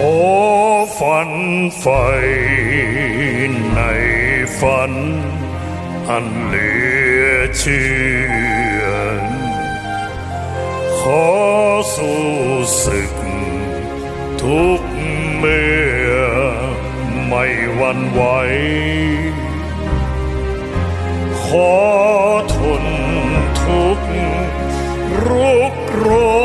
อฝันไฟในฝัน อันเหลือเชื่อ ขอสู้ศึก ทุกเมื่อไม่หวันไหว ขอทนทุกข์รุกโรม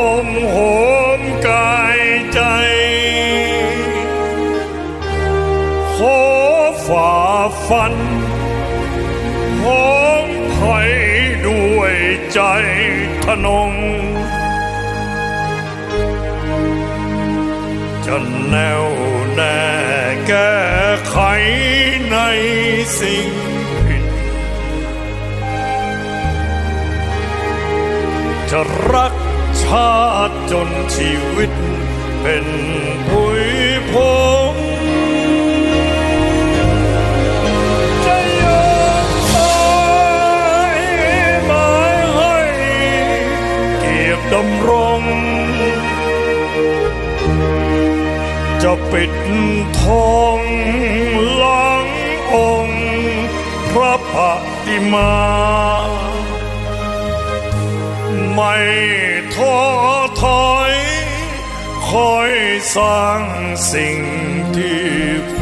ฝันหอมไผ่ด้วยใจทนง จะแน่วแน่แก้ไขในสิ่งผิด จะรักชาติจนชีวิตเป็นผุยพง จะปิดทองหลังองค์พระปฏิมา ไม่ท้อถอยคอยสร้างสิ่งที่ค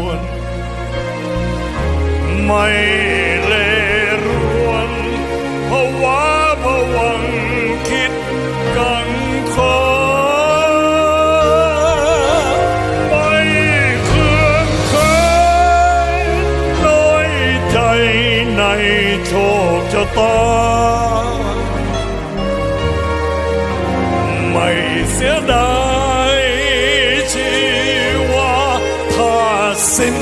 วร ไม่ ตาไม่เสียดายชีวาถ้าสิ้น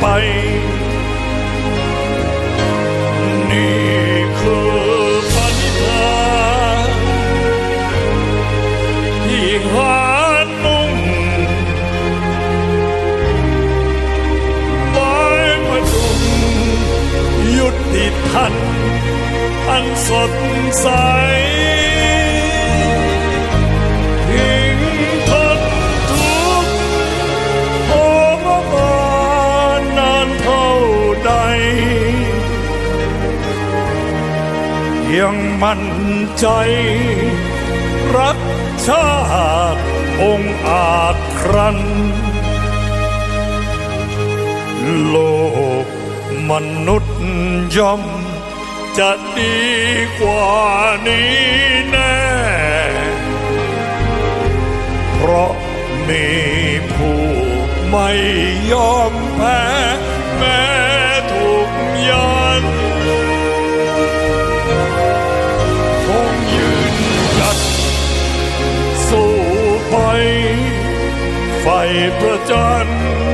ไป ดใสทิ้งทนทุกข์โอมมานานเท่าใด ยังมั่นใจ รักชาติองอาจครันโลกมนุษย์ย่อม จะดีกว่านี้แน่ เพราะมีผู้ไม่ยอมแพ้แม้ถูกยันคงยืนหยัดสู้ไปไฟประจันทร์